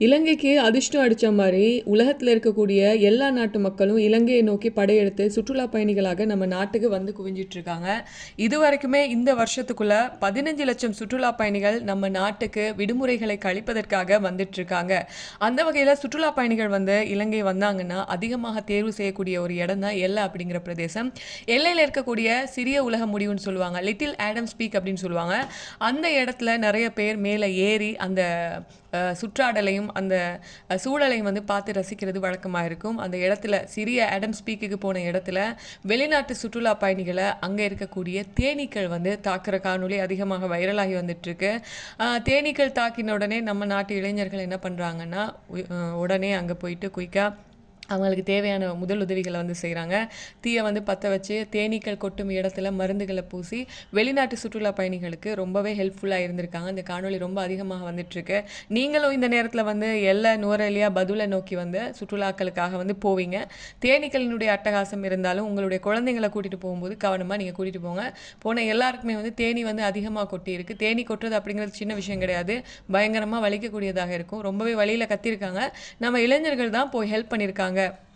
இலங்கைக்கு அதிர்ஷ்டம் அடித்த மாதிரி உலகத்தில் இருக்கக்கூடிய எல்லா நாட்டு மக்களும் இலங்கையை நோக்கி படையெடுத்து சுற்றுலா பயணிகளாக நம்ம நாட்டுக்கு வந்து குவிஞ்சிட்ருக்காங்க இது வரைக்குமே இந்த வருஷத்துக்குள்ள பதினஞ்சு லட்சம் சுற்றுலா பயணிகள் நம்ம நாட்டுக்கு விடுமுறைகளை கழிப்பதற்காக வந்துட்டுருக்காங்க அந்த வகையில் சுற்றுலா பயணிகள் வந்து இலங்கை வந்தாங்கன்னா அதிகமாக தேர்வு செய்யக்கூடிய ஒரு இடம் தான் எல்லை அப்படிங்கிற பிரதேசம். எல்லையில் இருக்கக்கூடிய சிறிய உலக முடிவுன்னு சொல்லுவாங்க. லிட்டில் ஆடம் ஸ்பீக் அப்படின்னு சொல்லுவாங்க. அந்த இடத்துல நிறைய பேர் மேலே ஏறி அந்த சுற்றாடலையும் அந்த சூழலையும் வந்து பார்த்து ரசிக்கிறது வழக்கமாக இருக்கும். அந்த இடத்துல சிறிய ஆடம் ஸ்பீக்குக்கு போன இடத்துல வெளிநாட்டு சுற்றுலா பயணிகளை அங்கே இருக்கக்கூடிய தேனீக்கள் வந்து தாக்குற காணொளி அதிகமாக வைரலாகி வந்துட்டுருக்கு. தேனீக்கள் தாக்கின உடனே நம்ம நாட்டு இளைஞர்கள் என்ன பண்ணுறாங்கன்னா உடனே அங்கே போயிட்டு குயிக்காக அவங்களுக்கு தேவையான முதல் உதவிகளை வந்து செய்கிறாங்க தீயை வந்து பற்ற வச்சு தேனீக்கள் கொட்டும் இடத்துல மருந்துகளை பூசி வெளிநாட்டு சுற்றுலா பயணிகளுக்கு ரொம்பவே ஹெல்ப்ஃபுல்லாக இருந்திருக்காங்க. இந்த காணொளி ரொம்ப அதிகமாக வந்துட்டுருக்கு. நீங்களும் இந்த நேரத்தில் வந்து எல்லா நுவரெலியா பதுலை நோக்கி வந்து சுற்றுலாக்களுக்காக வந்து போவீங்க. தேனீக்களினுடைய அட்டகாசம் இருந்தாலும் உங்களுடைய குழந்தைங்களை கூட்டிகிட்டு போகும்போது கவனமாக நீங்கள் கூட்டிகிட்டு போங்க. போன எல்லாருக்குமே வந்து தேனி வந்து அதிகமாக கொட்டியிருக்கு. தேனி கொட்டுறது அப்படிங்கிறது சின்ன விஷயம் கிடையாது. பயங்கரமாக வலிக்கக்கூடியதாக இருக்கும். ரொம்பவே வழியில் கத்திருக்காங்க. நம்ம இளைஞர்கள் தான் போய் ஹெல்ப் பண்ணியிருக்காங்க வாங்க